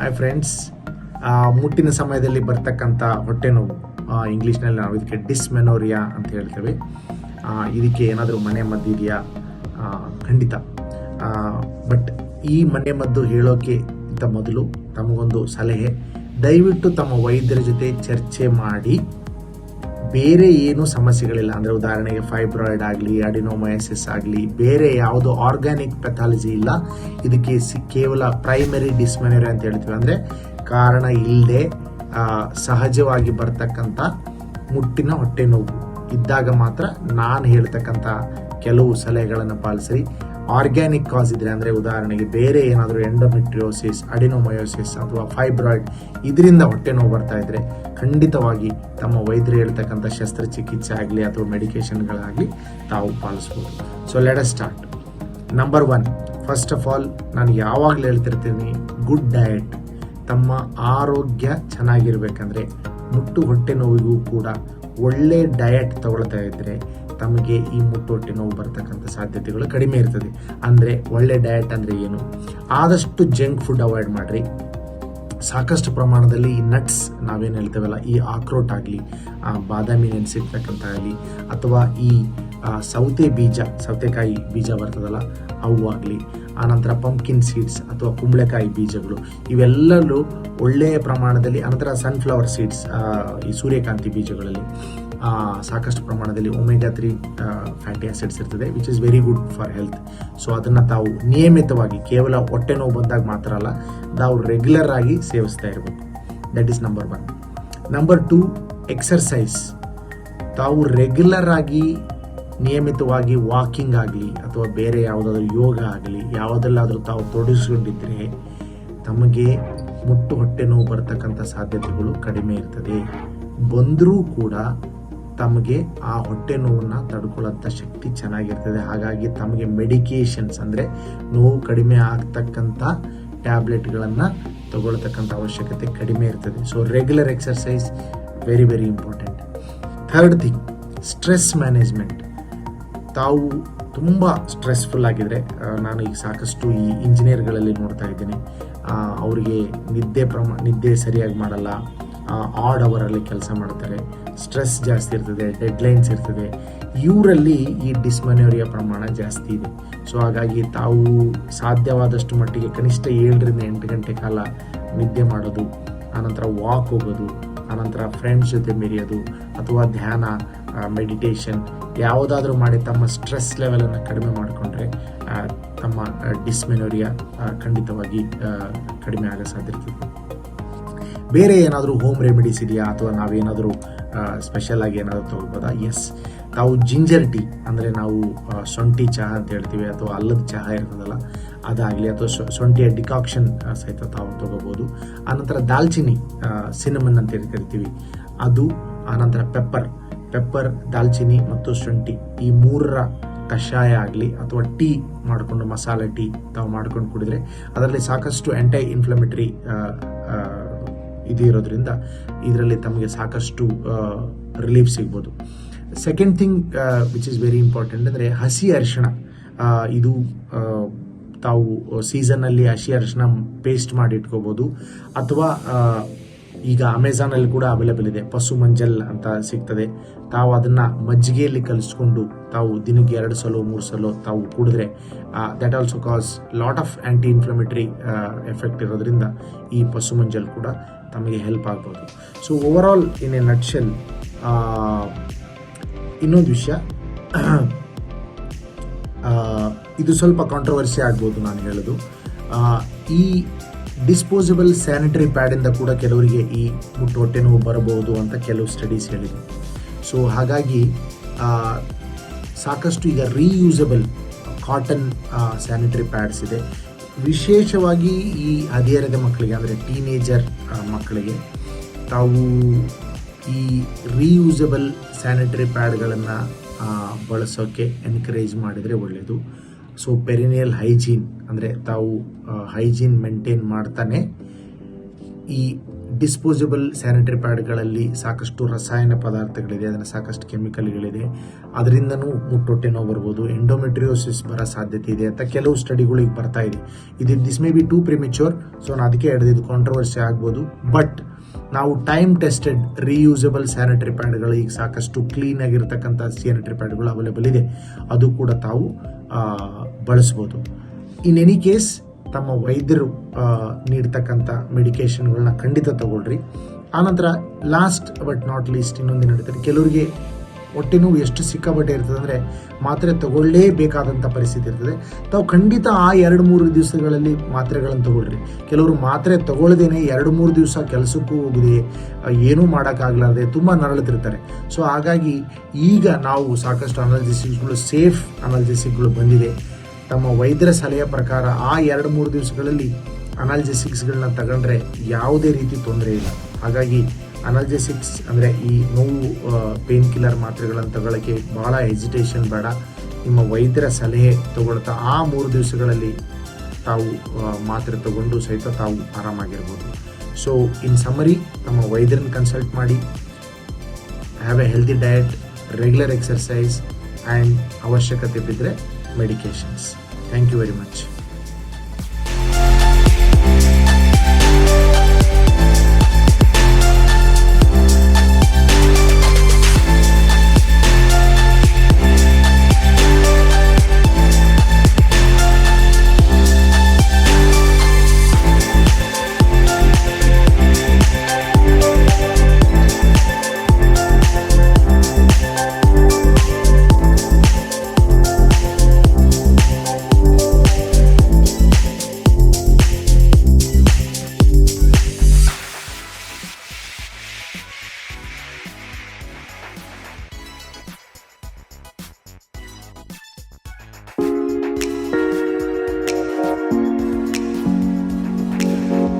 Hi friends ಮುಟ್ಟಿನ ಸಮಯದಲ್ಲಿ ಬರ್ತಕ್ಕಂಥ ಹೊಟ್ಟೆ ನೋವು ಇಂಗ್ಲೀಷ್ನಲ್ಲಿ ನಾವು ಇದಕ್ಕೆ ಡಿಸ್ಮೆನೋರಿಯಾ ಅಂತ ಹೇಳ್ತೇವೆ. ಇದಕ್ಕೆ ಏನಾದರೂ ಮನೆ ಮದ್ದು ಇದೆಯಾ? ಖಂಡಿತ. ಬಟ್ ಈ ಮನೆ ಮದ್ದು ಹೇಳೋಕೆ ಮೊದಲು ತಮಗೊಂದು ಸಲಹೆ. ದಯವಿಟ್ಟು ತಮ್ಮ ವೈದ್ಯರ ಜೊತೆ ಚರ್ಚೆ ಮಾಡಿ. ಬೇರೆ ಏನು ಸಮಸ್ಯೆಗಳಿಲ್ಲ. ಅಂದರೆ ಉದಾಹರಣೆಗೆ ಫೈಬ್ರಾಯ್ಡ್ ಆಗಲಿ ಅಡಿನೋಮಯಸಿಸ್ ಆಗಲಿ, ಬೇರೆ ಯಾವುದೋ ಆರ್ಗ್ಯಾನಿಕ್ ಪೆಥಾಲಜಿ ಇಲ್ಲ. ಇದಕ್ಕೆ ಕೇವಲ ಪ್ರೈಮರಿ ಡಿಸ್ಮೆನರಿ ಅಂತ ಹೇಳ್ತೀವಿ. ಅಂದರೆ ಕಾರಣ ಇಲ್ಲದೆ ಸಹಜವಾಗಿ ಬರ್ತಕ್ಕಂಥ ಮುಟ್ಟಿನ ಹೊಟ್ಟೆ ನೋವು. ಇದ್ದಾಗ ಮಾತ್ರ ನಾನು ಹೇಳ್ತಕ್ಕಂಥ ಕೆಲವು ಸಲಹೆಗಳನ್ನು ಪಾಲಿಸಿ ಆರ್ಗ್ಯಾನಿಕ್ ಕಾಸ್ ಇದ್ರೆ ಅಂದರೆ ಉದಾಹರಣೆಗೆ ಬೇರೆ ಏನಾದರೂ ಎಂಡೋಮೆಟ್ರಿಯೋಸಿಸ್, ಅಡಿನೋಮಯೋಸಿಸ್ ಅಥವಾ ಫೈಬ್ರಾಯ್ಡ್ ಇದರಿಂದ ಹೊಟ್ಟೆ ನೋವು ಬರ್ತಾ ಇದ್ರೆ ಖಂಡಿತವಾಗಿ ತಮ್ಮ ವೈದ್ಯರು ಹೇಳ್ತಕ್ಕಂಥ ಶಸ್ತ್ರಚಿಕಿತ್ಸೆ ಆಗಲಿ ಅಥವಾ ಮೆಡಿಕೇಷನ್ಗಳಾಗಲಿ ತಾವು ಪಾಲಿಸ್ಬೋದು. So let start number one first of all ನಾನು ಯಾವಾಗಲೂ ಹೇಳ್ತಿರ್ತೀನಿ ಗುಡ್ ಡಯಟ್ ತಮ್ಮ ಆರೋಗ್ಯ ಚೆನ್ನಾಗಿರ್ಬೇಕಂದ್ರೆ ಮುಟ್ಟು ಹೊಟ್ಟೆ ನೋವಿಗೂ ಕೂಡ ಒಳ್ಳೆ ಡಯಟ್ ತಗೊಳ್ತಾ ಇದ್ರೆ ತಮಗೆ ಈ ಮುಟ್ಟೊಟ್ಟೆ ನೋವು ಬರ್ತಕ್ಕಂಥ ಸಾಧ್ಯತೆಗಳು ಕಡಿಮೆ ಇರ್ತದೆ. ಅಂದರೆ ಒಳ್ಳೆ ಡಯಟ್ ಅಂದರೆ ಏನು? ಆದಷ್ಟು ಜಂಕ್ ಫುಡ್ ಅವಾಯ್ಡ್ ಮಾಡಿರಿ. ಸಾಕಷ್ಟು ಪ್ರಮಾಣದಲ್ಲಿ ಈ ನಟ್ಸ್ ನಾವೇನು ಹೇಳ್ತೇವಲ್ಲ, ಈ ಆಕ್ರೋಟ್ ಆಗಲಿ ಬಾದಾಮಿ ನೆನೆಸಿರ್ತಕ್ಕಂಥ ಆಗಲಿ ಅಥವಾ ಈ ಸೌತೆ ಬೀಜ, ಸೌತೆಕಾಯಿ ಬೀಜ ಬರ್ತದಲ್ಲ, ಅವು ಆಗಲಿ ಆನಂತರ ಪಂಪ್ಕಿನ್ ಸೀಡ್ಸ್ ಅಥವಾ ಕುಂಬಳೆಕಾಯಿ ಬೀಜಗಳು, ಇವೆಲ್ಲವೂ ಒಳ್ಳೆಯ ಪ್ರಮಾಣದಲ್ಲಿ ಆನಂತರ ಸನ್ಫ್ಲವರ್ ಸೀಡ್ಸ್ ಈ ಸೂರ್ಯಕಾಂತಿ ಬೀಜಗಳಲ್ಲಿ. ಸಾಕಷ್ಟು ಪ್ರಮಾಣದಲ್ಲಿ ಒಮೆಗಾ ತ್ರೀ ಫ್ಯಾಟಿ ಆ್ಯಸಿಡ್ಸ್ ಇರ್ತದೆ which is very good for health so ಅದನ್ನು ತಾವು ನಿಯಮಿತವಾಗಿ, ಕೇವಲ ಹೊಟ್ಟೆ ನೋವು ಬಂದಾಗ ಮಾತ್ರ ಅಲ್ಲ, ತಾವು ರೆಗ್ಯುಲರ್ ಆಗಿ ಸೇವಿಸ್ತಾ ಇರಬೇಕು. That is number one number two exercise ತಾವು ರೆಗ್ಯುಲರ್ ಆಗಿ ನಿಯಮಿತವಾಗಿ ವಾಕಿಂಗ್ ಆಗಲಿ ಅಥವಾ ಬೇರೆ ಯಾವುದಾದ್ರೂ ಯೋಗ ಆಗಲಿ ಯಾವುದಲ್ಲಾದರೂ ತಾವು ತೊಡಗಿಸಿಕೊಂಡಿದ್ದರೆ ತಮಗೆ ಮುಟ್ಟು ಹೊಟ್ಟೆ ನೋವು ಬರತಕ್ಕಂಥ ಸಾಧ್ಯತೆಗಳು ಕಡಿಮೆ ಇರ್ತದೆ. ಬಂದರೂ ಕೂಡ ತಮಗೆ ಆ ಹೊಟ್ಟೆ ನೋವನ್ನು ತಡ್ಕೊಳ್ಳೋಂಥ ಶಕ್ತಿ ಚೆನ್ನಾಗಿರ್ತದೆ. ಹಾಗಾಗಿ ತಮಗೆ ಮೆಡಿಕೇಷನ್ಸ್ ಅಂದರೆ ನೋವು ಕಡಿಮೆ ಆಗ್ತಕ್ಕಂಥ ಟ್ಯಾಬ್ಲೆಟ್ಗಳನ್ನು ತಗೊಳ್ತಕ್ಕಂಥ ಅವಶ್ಯಕತೆ ಕಡಿಮೆ ಇರ್ತದೆ. So regular exercise very very important third thing stress management ತಾವು ತುಂಬ ಸ್ಟ್ರೆಸ್ಫುಲ್ ಆಗಿದ್ರೆ ನಾನು ಈಗ ಸಾಕಷ್ಟು ಈ ಇಂಜಿನಿಯರ್ಗಳಲ್ಲಿ ನೋಡ್ತಾ ಇದ್ದೀನಿ. ಅವರಿಗೆ ನಿದ್ದೆ ಪ್ರಮಾಣ ನಿದ್ದೆ ಸರಿಯಾಗಿ ಮಾಡಲ್ಲ. ಆಡ್ ಅವರಲ್ಲಿ ಕೆಲಸ ಮಾಡ್ತಾರೆ. ಸ್ಟ್ರೆಸ್ ಜಾಸ್ತಿ ಇರ್ತದೆ ಡೆಡ್ಲೈನ್ಸ್ ಇರ್ತದೆ. ಇವರಲ್ಲಿ ಈ ಡಿಸ್ಮನೋರಿಯ ಪ್ರಮಾಣ ಜಾಸ್ತಿ ಇದೆ. ಸೊ ಹಾಗಾಗಿ ತಾವು ಸಾಧ್ಯವಾದಷ್ಟು ಮಟ್ಟಿಗೆ ಕನಿಷ್ಠ ಏಳರಿಂದ ಎಂಟು ಗಂಟೆ ಕಾಲ ನಿದ್ದೆ ಮಾಡೋದು, ಆನಂತರ ವಾಕ್ ಹೋಗೋದು, ಆನಂತರ ಫ್ರೆಂಡ್ಸ್ ಜೊತೆ ಮೆರೆಯೋದು, ಅಥವಾ ಧ್ಯಾನ ಮೆಡಿಟೇಷನ್ ಯಾವುದಾದ್ರೂ ಮಾಡಿ ತಮ್ಮ ಸ್ಟ್ರೆಸ್ ಲೆವೆಲನ್ನು ಕಡಿಮೆ ಮಾಡಿಕೊಂಡ್ರೆ ತಮ್ಮ ಡಿಸ್ಮೆನೋರಿಯಾ ಖಂಡಿತವಾಗಿ ಕಡಿಮೆ ಆಗೋ ಸಾಧ್ಯತೆ ಬೇರೆ ಏನಾದರೂ ಹೋಮ್ ರೆಮಿಡೀಸ್ ಇದೆಯಾ? ಅಥವಾ ನಾವೇನಾದರೂ ಸ್ಪೆಷಲ್ ಆಗಿ ಏನಾದರೂ ತಗೋಬೋದಾ ಎಸ್ ತಾವು ಜಿಂಜರ್ ಟೀ ಅಂದರೆ ನಾವು ಶೊಂಠಿ ಚಹಾ ಅಂತ ಹೇಳ್ತೀವಿ. ಅಥವಾ ಅಲ್ಲದ ಚಹಾ ಇರ್ತದಲ್ಲ, ಅದಾಗಲಿ. ಅಥವಾ ಶುಂಠಿಯ ಡಿಕಾಕ್ಷನ್ ಸಹಿತ ತಾವು ತಗೋಬೋದು ಆನಂತರ ದಾಲ್ಚಿನ್ನಿ ಸಿನಮನ್ ಅಂತ ಕರಿತೀವಿ. ಅದು, ಆನಂತರ ಪೆಪ್ಪರ್ ಪೆಪ್ಪರ್ ದಾಲ್ಚಿನಿ ಮತ್ತು ಶುಂಠಿ. ಈ ಮೂರರ ಕಷಾಯ ಆಗಲಿ ಅಥವಾ ಟೀ ಮಾಡಿಕೊಂಡು, ಮಸಾಲೆ ಟೀ ತಾವು ಮಾಡ್ಕೊಂಡು ಕುಡಿದ್ರೆ ಅದರಲ್ಲಿ ಸಾಕಷ್ಟು ಆಂಟೈ ಇನ್ಫ್ಲಮೇಟರಿ ಇದು ಇರೋದ್ರಿಂದ ಇದರಲ್ಲಿ ತಮಗೆ ಸಾಕಷ್ಟು ರಿಲೀಫ್ ಸಿಗ್ಬೋದು. Second thing which is very important ಅಂದರೆ ಹಸಿ ಅರಿಶಿಣ. ಇದು ತಾವು ಸೀಸನ್ನಲ್ಲಿ ಹಸಿ ಅರಿಶಿಣ ಪೇಸ್ಟ್ ಮಾಡಿ ಇಟ್ಕೋಬೋದು. ಅಥವಾ ಈಗ ಅಮೆಝಾನಲ್ಲಿ ಕೂಡ ಅವೈಲೇಬಲ್ ಇದೆ. ಪಶು ಮಂಜಲ್ ಅಂತ ಸಿಗ್ತದೆ. ತಾವು ಅದನ್ನ ಮಜ್ಜಿಗೆಯಲ್ಲಿ ಕಲಿಸ್ಕೊಂಡು ತಾವು ದಿನಕ್ಕೆ ಎರಡು ಸಲ, ಮೂರು ಸಲ ತಾವು ಕುಡಿದ್ರೆ that also cause lot of anti inflammatory effect ಇರೋದ್ರಿಂದ ಈ ಪಶು ಮಂಜಲ್ ಕೂಡ ತಮಗೆ ಹೆಲ್ಪ್ ಆಗ್ಬೋದು. So over all in a nutshell ಇನ್ನೊಂದು ವಿಷಯ. ಇದು ಸ್ವಲ್ಪ ಕಾಂಟ್ರವರ್ಸಿ ಆಗ್ಬೋದು ನಾನು ಹೇಳೋದು. ಈ ಡಿಸ್ಪೋಸಬಲ್ ಸ್ಯಾನಿಟರಿ ಪ್ಯಾಡಿಂದ ಕೂಡ ಕೆಲವರಿಗೆ ಈ ಮುಟ್ಟು ಹೊಟ್ಟೆ ನೋವು ಬರಬಹುದು ಅಂತ ಕೆಲವು ಸ್ಟಡೀಸ್ ಹೇಳಿದೆ ಸೊ ಹಾಗಾಗಿ ಸಾಕಷ್ಟು ಈಗ ರೀಯೂಸಬಲ್ ಕಾಟನ್ ಸ್ಯಾನಿಟರಿ ಪ್ಯಾಡ್ಸ್ ಇದೆ. ವಿಶೇಷವಾಗಿ ಈ ಹದಿಹರೆಯದ ಮಕ್ಕಳಿಗೆ, ಅಂದರೆ ಟೀನೇಜರ್ ಮಕ್ಕಳಿಗೆ, ತಾವು ಈ ರೀಯೂಸಬಲ್ ಸ್ಯಾನಿಟರಿ ಪ್ಯಾಡ್ಗಳನ್ನು ಬಳಸೋಕ್ಕೆ ಎನ್ಕರೇಜ್ ಮಾಡಿದರೆ ಒಳ್ಳೆಯದು ಸೊ ಪೆರಿನಿಯಲ್ ಹೈಜೀನ್ ಅಂದರೆ ತಾವು ಹೈಜೀನ್ ಮೇಂಟೈನ್ ಮಾಡ್ತಾನೆ. ಈ ಡಿಸ್ಪೋಸಬಲ್ ಸ್ಯಾನಿಟರಿ ಪ್ಯಾಡ್ಗಳಲ್ಲಿ ಸಾಕಷ್ಟು ರಸಾಯನ ಪದಾರ್ಥಗಳಿದೆ, ಅದನ್ನು ಸಾಕಷ್ಟು ಕೆಮಿಕಲ್ಗಳಿದೆ ಅದರಿಂದನೂ ಮುಟ್ಟೊಟ್ಟೆ ನೋವು ಬರ್ಬೋದು. ಎಂಡೋಮೆಟ್ರಿಯೋಸಿಸ್ ಬರೋ ಸಾಧ್ಯತೆ ಇದೆ ಅಂತ ಕೆಲವು ಸ್ಟಡಿಗಳಿಗೆ ಬರ್ತಾ ಇದೆ. ಇದು this may be too premature so ನಾನು ಅದಕ್ಕೆ ಹಿಡಿದಿದ್ದು ಕಾಂಟ್ರವರ್ಸಿ ಆಗ್ಬೋದು. ಬಟ್ ನಾವು ಟೈಮ್ ಟೆಸ್ಟೆಡ್ ರೀಯೂಸಬಲ್ ಸ್ಯಾನಿಟರಿ ಪ್ಯಾಡ್ಗಳು ಈಗ ಸಾಕಷ್ಟು ಕ್ಲೀನ್ ಆಗಿರ್ತಕ್ಕಂಥ ಸ್ಯಾನಿಟರಿ ಪ್ಯಾಡ್ಗಳು ಅವೈಲೇಬಲ್ ಇದೆ. ಅದು ಕೂಡ ತಾವು ಬಳಸ್ಬೋದು. ಇನ್ ಎನಿ ಕೇಸ್ ತಮ್ಮ ವೈದ್ಯರು ನೀಡ್ತಕ್ಕಂಥ ಮೆಡಿಕೇಷನ್ಗಳನ್ನ ಖಂಡಿತ ತಗೊಳ್ರಿ. ಆನಂತರ ಲಾಸ್ಟ್ ಬಟ್ ನಾಟ್ ಲೀಸ್ಟ್ ಇನ್ನೊಂದು ನಡೀತಾರೆ ಕೆಲವರಿಗೆ ಹೊಟ್ಟೆ ನೋವು ಎಷ್ಟು ಸಿಕ್ಕಾಪಟ್ಟೆ ಇರ್ತದೆ ಅಂದರೆ ಮಾತ್ರೆ ತಗೊಳ್ಳೇಬೇಕಾದಂಥ ಪರಿಸ್ಥಿತಿ ಇರ್ತದೆ. ತಾವು ಖಂಡಿತ ಆ ಎರಡು ಮೂರು ದಿವಸಗಳಲ್ಲಿ ಮಾತ್ರೆಗಳನ್ನು ತಗೊಳ್ರಿ. ಕೆಲವರು ಮಾತ್ರೆ ತಗೊಳ್ಳದೇನೆ ಎರಡು ಮೂರು ದಿವಸ ಕೆಲಸಕ್ಕೂ ಹೋಗದೆ ಏನೂ ಮಾಡೋಕ್ಕಾಗಲಾರ್ದೆ ತುಂಬ ನರಳುತ್ತಿರ್ತಾರೆ ಸೊ ಹಾಗಾಗಿ ಈಗ ನಾವು ಸಾಕಷ್ಟು ಅನಾಲಿಸಿಸ್ಗಳು ಸೇಫ್ ಅನಾಲಿಸಿಸ್ಗಳು ಬಂದಿದೆ. ತಮ್ಮ ವೈದ್ಯರ ಸಲಹೆಯ ಪ್ರಕಾರ ಆ ಎರಡು ಮೂರು ದಿವಸಗಳಲ್ಲಿ ಅನಾಲಿಸಿಸ್ಗಳನ್ನ ತಗೊಂಡ್ರೆ ಯಾವುದೇ ರೀತಿ ತೊಂದರೆ ಇಲ್ಲ. ಹಾಗಾಗಿ ಅನಾಲ್ಜೆಸಿಕ್ಸ್ ಅಂದರೆ ಈ ನೋವು ಪೇನ್ ಕಿಲ್ಲರ್ ಮಾತ್ರೆಗಳನ್ನು ತಗೊಳ್ಳೋಕ್ಕೆ ಭಾಳ ಎಜಿಟೇಷನ್ ಬೇಡ. ನಿಮ್ಮ ವೈದ್ಯರ ಸಲಹೆ ತಗೊಳ್ತಾ ಆ ಮೂರು ದಿವಸಗಳಲ್ಲಿ ತಾವು ಮಾತ್ರೆ ತಗೊಂಡು ಸಹಿತ ತಾವು ಆರಾಮಾಗಿರ್ಬೋದು. ಸೊ ಇನ್ ಸಮರಿ ನಮ್ಮ ವೈದ್ಯರನ್ನ ಕನ್ಸಲ್ಟ್ ಮಾಡಿ. Have a healthy diet regular exercise and ಅವಶ್ಯಕತೆ ಬಿದ್ದರೆ medications thank you very much